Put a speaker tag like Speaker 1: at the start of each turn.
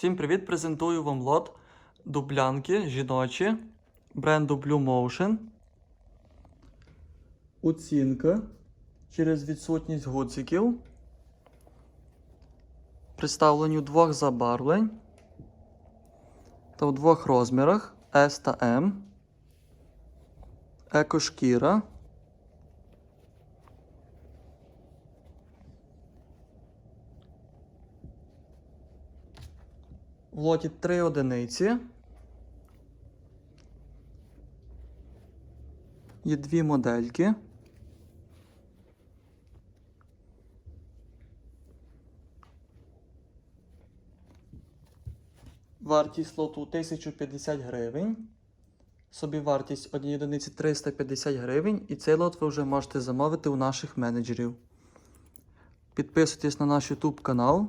Speaker 1: Всім привіт! Презентую вам лот дублянки жіночі бренду Blue Motion. Оцінка через відсутність гудзиків. Представлені у двох забарвлень та у двох розмірах S та M. Екошкіра. В лоті 3 одиниці. Є дві модельки. Вартість лоту 1050 гривень. Собівартість однієї одиниці 350 гривень. І цей лот ви вже можете замовити у наших менеджерів. Підписуйтесь на наш YouTube канал.